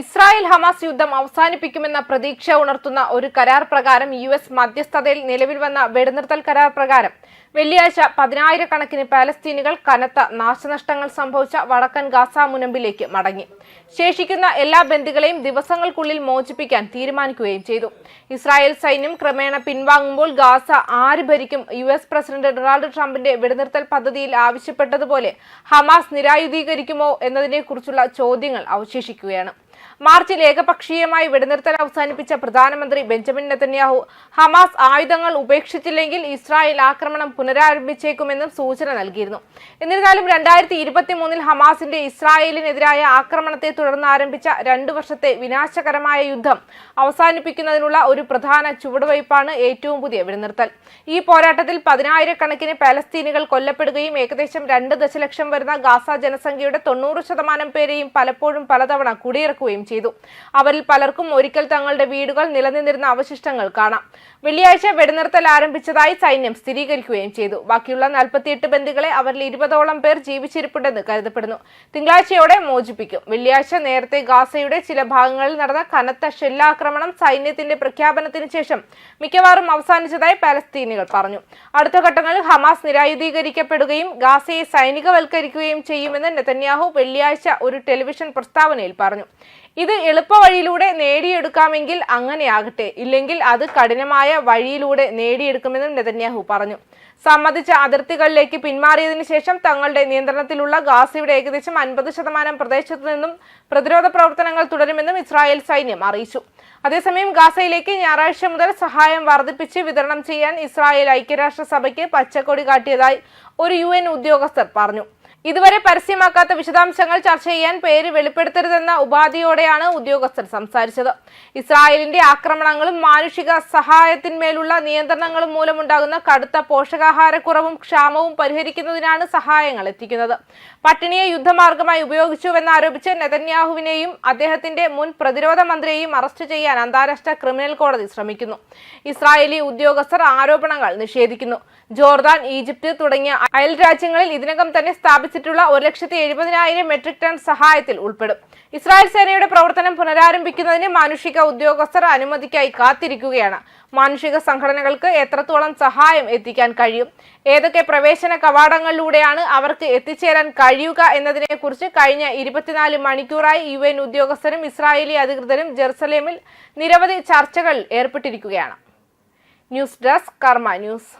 Israel Hamas യുദ്ധം അവസാനിപ്പിക്കുമെന്ന പ്രതീക്ഷ ഉണർത്തുന്ന ഒരു കരാർ പ്രകാരം യു എസ് മധ്യസ്ഥതയിൽ നിലവിൽ വന്ന വെടിനിർത്തൽ കരാർ പ്രകാരം വെള്ളിയാഴ്ച പതിനായിരക്കണക്കിന് പാലസ്തീനുകൾ കനത്ത നാശനഷ്ടങ്ങൾ സംഭവിച്ച വടക്കൻ ഗാസ മുനമ്പിലേക്ക് മടങ്ങി. ശേഷിക്കുന്ന എല്ലാ ബന്ദികളെയും ദിവസങ്ങൾക്കുള്ളിൽ മോചിപ്പിക്കാൻ തീരുമാനിക്കുകയും ചെയ്തു. ഇസ്രായേൽ സൈന്യം ക്രമേണ പിൻവാങ്ങുമ്പോൾ ഗാസ ആര് ഭരിക്കും? യു എസ് പ്രസിഡന്റ് ഡൊണാൾഡ് ട്രംപിന്റെ വെടിനിർത്തൽ പദ്ധതിയിൽ ആവശ്യപ്പെട്ടതുപോലെ ഹമാസ് നിരായുധീകരിക്കുമോ എന്നതിനെക്കുറിച്ചുള്ള ചോദ്യങ്ങൾ അവശേഷിക്കുകയാണ്. മാർച്ചിൽ ഏകപക്ഷീയമായി വെടിനിർത്തൽ അവസാനിപ്പിച്ച പ്രധാനമന്ത്രി ബെഞ്ചമിൻ നെതന്യാഹു. ഹമാസ് ആയുധങ്ങൾ ഉപേക്ഷിച്ചില്ലെങ്കിൽ ഇസ്രായേൽ ആക്രമണം പുനരാരംഭിച്ചേക്കുമെന്നും സൂചന നൽകിയിരുന്നു. എന്നിരുന്നാലും രണ്ടായിരത്തി ഇരുപത്തി മൂന്നിൽ ഹമാസിന്റെ ഇസ്രായേലിനെതിരായ ആക്രമണത്തെ തുടർന്ന് ആരംഭിച്ച രണ്ടു വർഷത്തെ വിനാശകരമായ യുദ്ധം അവസാനിപ്പിക്കുന്നതിനുള്ള ഒരു പ്രധാന ചുവടുവയ്പ്പാണ് ഏറ്റവും പുതിയ വെടിനിർത്തൽ. ഈ പോരാട്ടത്തിൽ പതിനായിരക്കണക്കിന് പാലസ്തീനുകൾ കൊല്ലപ്പെടുകയും ഏകദേശം രണ്ട് ദശലക്ഷം വരുന്ന ഗാസ ജനസംഖ്യയുടെ തൊണ്ണൂറ് ശതമാനം പേരെയും പലപ്പോഴും പലതവണ കുടിയിറക്കുകയും ചെയ്തു. അവരിൽ പലർക്കും ഒരിക്കൽ തങ്ങളുടെ വീടുകൾ നിലനിന്നിരുന്ന അവശിഷ്ടങ്ങൾ കാണാം. വെള്ളിയാഴ്ച വെടിനിർത്തൽ ആരംഭിച്ചതായി സൈന്യം സ്ഥിരീകരിക്കുകയും ചെയ്തു. ബാക്കിയുള്ള നാൽപ്പത്തിയെട്ട് ബന്ദികളെ അവരിൽ ഇരുപതോളം പേർ ജീവിച്ചിരിപ്പുണ്ടെന്ന് കരുതപ്പെടുന്നു. തിങ്കളാഴ്ചയോടെ മോചിപ്പിക്കും. വെള്ളിയാഴ്ച നേരത്തെ ഗാസയുടെ ചില ഭാഗങ്ങളിൽ നടന്ന കനത്ത ഷെല്ലാക്രമണം സൈന്യത്തിന്റെ പ്രഖ്യാപനത്തിന് ശേഷം മിക്കവാറും അവസാനിച്ചതായി പാലസ്തീനികൾ പറഞ്ഞു. അടുത്ത ഘട്ടങ്ങളിൽ ഹമാസ് നിരായുധീകരിക്കപ്പെടുകയും ഗാസയെ സൈനികവൽക്കരിക്കുകയും ചെയ്യുമെന്ന് നെതന്യാഹു വെള്ളിയാഴ്ച ഒരു ടെലിവിഷൻ പ്രസ്താവനയിൽ പറഞ്ഞു. ഇത് എളുപ്പവഴിയിലൂടെ നേടിയെടുക്കാമെങ്കിൽ അങ്ങനെയാകട്ടെ. ഇല്ലെങ്കിൽ അത് കഠിനമായ വഴിയിലൂടെ നേടിയെടുക്കുമെന്നും നെതന്യാഹു പറഞ്ഞു. സമ്മതിച്ച അതിർത്തികളിലേക്ക് പിന്മാറിയതിനു ശേഷം തങ്ങളുടെ നിയന്ത്രണത്തിലുള്ള ഗാസയുടെ ഏകദേശം അൻപത് ശതമാനം പ്രദേശത്തു നിന്നും പ്രതിരോധ പ്രവർത്തനങ്ങൾ തുടരുമെന്നും ഇസ്രായേൽ സൈന്യം അറിയിച്ചു. അതേസമയം ഗാസയിലേക്ക് ഞായറാഴ്ച മുതൽ സഹായം വർദ്ധിപ്പിച്ച് വിതരണം ചെയ്യാൻ ഇസ്രായേൽ ഐക്യരാഷ്ട്രസഭയ്ക്ക് പച്ചക്കൊടി കാട്ടിയതായി ഒരു യു ഉദ്യോഗസ്ഥർ പറഞ്ഞു. ഇതുവരെ പരസ്യമാക്കാത്ത വിശദാംശങ്ങൾ ചർച്ച ചെയ്യാൻ പേര് വെളിപ്പെടുത്തരുതെന്ന ഉപാധിയോടെയാണ് ഉദ്യോഗസ്ഥർ സംസാരിച്ചത്. ഇസ്രായേലിന്റെ ആക്രമണങ്ങളും മാനുഷിക സഹായത്തിന്മേലുള്ള നിയന്ത്രണങ്ങളും മൂലമുണ്ടാകുന്ന കടുത്ത പോഷകാഹാരക്കുറവും ക്ഷാമവും പരിഹരിക്കുന്നതിനാണ് സഹായങ്ങൾ എത്തിക്കുന്നത്. പട്ടിണിയെ യുദ്ധമാർഗമായി ഉപയോഗിച്ചുവെന്നാരോപിച്ച് നെതന്യാഹുവിനെയും അദ്ദേഹത്തിന്റെ മുൻ പ്രതിരോധ മന്ത്രിയെയും അറസ്റ്റ് ചെയ്യാൻ അന്താരാഷ്ട്ര ക്രിമിനൽ കോടതി ശ്രമിക്കുന്നു. ഇസ്രായേലി ഉദ്യോഗസ്ഥർ ആരോപണങ്ങൾ നിഷേധിക്കുന്നു. ജോർദാൻ ഈജിപ്ത് തുടങ്ങിയ അയൽ രാജ്യങ്ങളിൽ ഇതിനകം തന്നെ സ്ഥാപിച്ചിട്ടുള്ള ഒരു ലക്ഷത്തി എഴുപതിനായിരം മെട്രിക് ടൺ സഹായത്തിൽ ഉൾപ്പെടും. ഇസ്രായേൽ സേനയുടെ പ്രവർത്തനം പുനരാരംഭിക്കുന്നതിന് മാനുഷിക ഉദ്യോഗസ്ഥർ അനുമതിക്കായി കാത്തിരിക്കുകയാണ്. മാനുഷിക സംഘടനകൾക്ക് എത്രത്തോളം സഹായം എത്തിക്കാൻ കഴിയും? ഏതൊക്കെ പ്രവേശന കവാടങ്ങളിലൂടെയാണ് അവർക്ക് എത്തിച്ചേരാൻ കഴിയുക എന്നതിനെക്കുറിച്ച് കഴിഞ്ഞ ഇരുപത്തിനാല് മണിക്കൂറായി യു എൻ ഉദ്യോഗസ്ഥരും ഇസ്രായേലി അധികൃതരും ജെറുസലേമിൽ നിരവധി ചർച്ചകൾ ഏർപ്പെട്ടിരിക്കുകയാണ്. News desk Karma news.